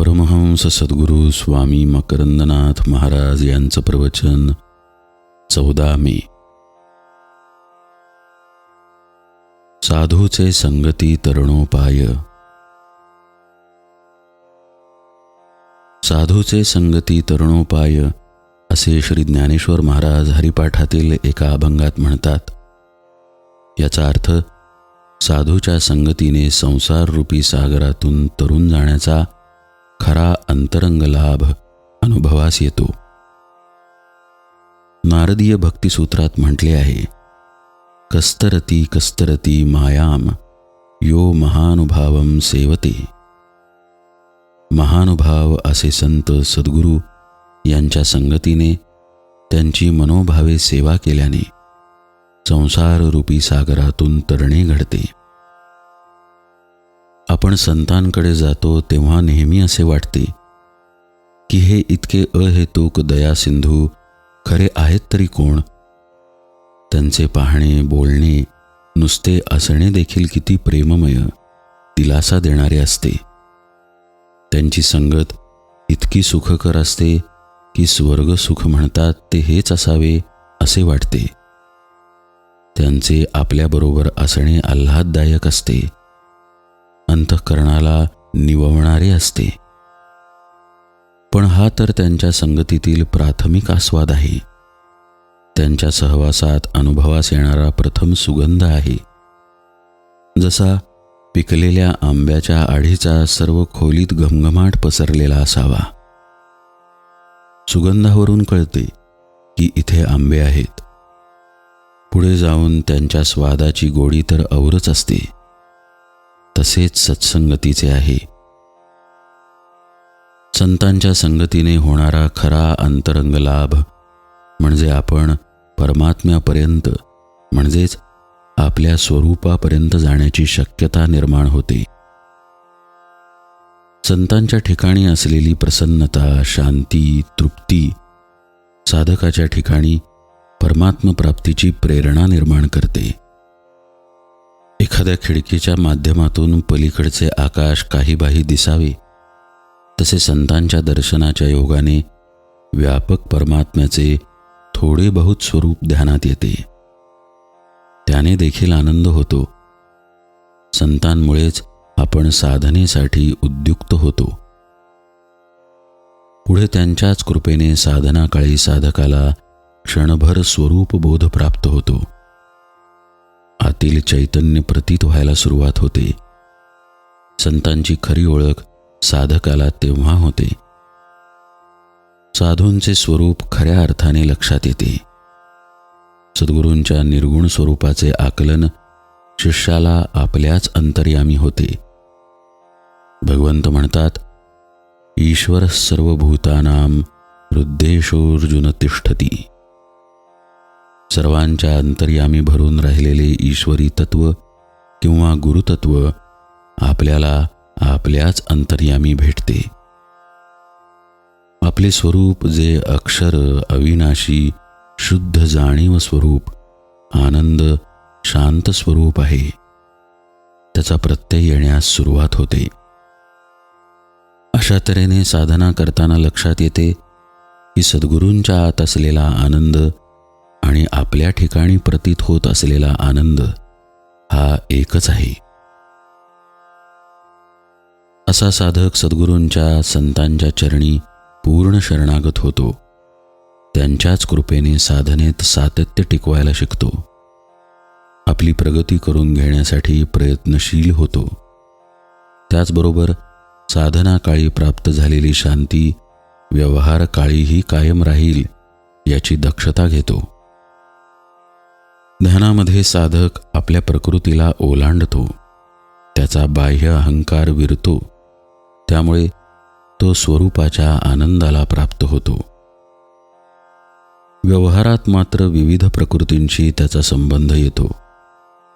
परमहंस सद्गुरू स्वामी मकरंदनाथ महाराज यांचं प्रवचन चौदा मे. साधूचे संगती तरुणोपाय. साधूचे संगती तरणोपाय असे श्री ज्ञानेश्वर महाराज हरिपाठातील एका अभंगात म्हणतात. याचा अर्थ साधूच्या संगतीने संसार रूपी सागरातून तरुण जाण्याचा खरा अंतरंग लाभ अनुभवास येतो. नारदीय भक्तिसूत्रात म्हटले आहे कस्तरती कस्तरती मायाम यो महानुभावम सेवते. महानुभाव असे संत सद्गुरू यांच्या संगतीने त्यांची मनोभावे सेवा केल्याने संसार रूपी सागरातून तरणे घडते. आपण संतांकडे जातो तेव्हा नेहमी असे वाटते की हे इतके अहेतुक दया सिंधू खरे आहेत तरी कोण? त्यांचे पाहणे बोलणे नुसते असणे देखील किती प्रेममय दिलासा देणारे असते. त्यांची संगत इतकी सुखकर असते की स्वर्ग सुख म्हणतात ते हेच असावे असे वाटते. त्यांचे आपल्याबरोबर असणे आल्हाददायक असते. अंतःकरणाला निववणारे असते. पण हा तर त्यांच्या संगतीतील प्राथमिक आस्वाद आहे. त्यांच्या सहवासात अनुभवास येणारा प्रथम सुगंध आहे. जसा पिकलेल्या आंब्याच्या आढीचा सर्व खोलीत घमघमाट पसरलेला असावा. सुगंधावरून कळते की इथे आंबे आहेत. पुढे जाऊन त्यांच्या स्वादाची गोडी तर औरच असते. तसेच सत्संगतीचे आहे. संतांच्या संगतीने होणारा खरा अंतरंग लाभ म्हणजे आपण परमात्म्यापर्यंत म्हणजेच आपल्या स्वरूपापर्यंत जाण्याची शक्यता निर्माण होते. संतांच्या ठिकाणी असलेली प्रसन्नता शांती तृप्ती साधकाच्या ठिकाणी परमात्मप्राप्तीची प्रेरणा निर्माण करते. एखाद्या खिडकीच्या माध्यमातून पलीकडचे आकाश काहीबाही दिसावे तसे संतांच्या दर्शनाच्या योगाने व्यापक परमात्म्याचे थोडे बहुत स्वरूप ध्यानात येते. त्याने देखील आनंद होतो. संतांमुळेच आपण साधनेसाठी उद्युक्त होतो. पुढे त्यांच्याच कृपेने साधनाकाळी साधकाला क्षणभर स्वरूप बोध प्राप्त होतो. आतील चैतन्य प्रतीत व्हायला सुरुवात होते. संतांची खरी ओळख साधकाला तेव्हा होते. साधूंचे स्वरूप खऱ्या अर्थाने लक्षात येते. सद्गुरूंच्या निर्गुण स्वरूपाचे आकलन शिष्याला आपल्याच अंतर्यामी होते. भगवंत म्हणतात ईश्वर सर्वभूतानाम हृद्देशोर्जुन तिष्ठती. सर्वांच्या अंतर्यामी भरून राहिलेले ईश्वरी तत्व किंवा गुरुतत्व आपल्याला आपल्याच अंतर्यामी भेटते. आपले स्वरूप जे अक्षर अविनाशी शुद्ध जाणीव स्वरूप आनंद शांत स्वरूप आहे त्याचा प्रत्यय येण्यास सुरुवात होते. अशा तऱ्हेने साधना करताना लक्षात येते की सद्गुरूंच्या आत असलेला आनंद आणि आपल्या ठिकाणी प्रतीत होत असलेला आनंद हा एकच आहे. असा साधक सद्गुरूंच्या संतांच्या चरणी पूर्ण शरणागत होतो. त्यांच्याच कृपेने साधनेत सातत्य टिकवायला शिकतो. आपली प्रगती करून घेण्यासाठी प्रयत्नशील होतो. त्याचबरोबर साधना काळी प्राप्त झालेली शांती व्यवहार काळीही कायम राहील याची दक्षता घेतो. ध्यानामध्ये साधक आपल्या प्रकृतीला ओलांडतो. त्याचा बाह्य अहंकार विरतो. त्यामुळे तो स्वरूपाच्या आनंदाला प्राप्त होतो. व्यवहारात मात्र विविध प्रकृतींशी त्याचा संबंध येतो.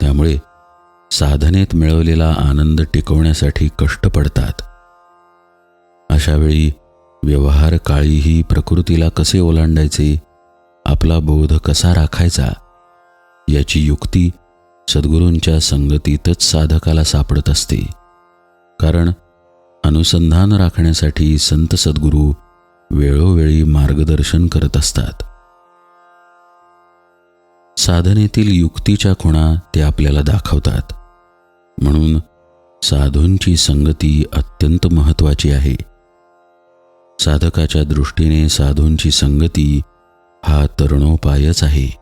त्यामुळे साधनेत मिळवलेला आनंद टिकवण्यासाठी कष्ट पडतात. अशावेळी व्यवहार काळीही प्रकृतीला कसे ओलांडायचे? आपला बोध कसा राखायचा? याची युक्ती सद्गुरूंच्या संगतीतच साधकाला सापडत असते. कारण अनुसंधान राखण्यासाठी संत सद्गुरू वेळोवेळी मार्गदर्शन करत असतात. साधनेतील युक्तीच्या खुणा ते आपल्याला दाखवतात. म्हणून साधूंची संगती अत्यंत महत्वाची आहे. साधकाच्या दृष्टीने साधूंची संगती हा तरुणोपायच आहे.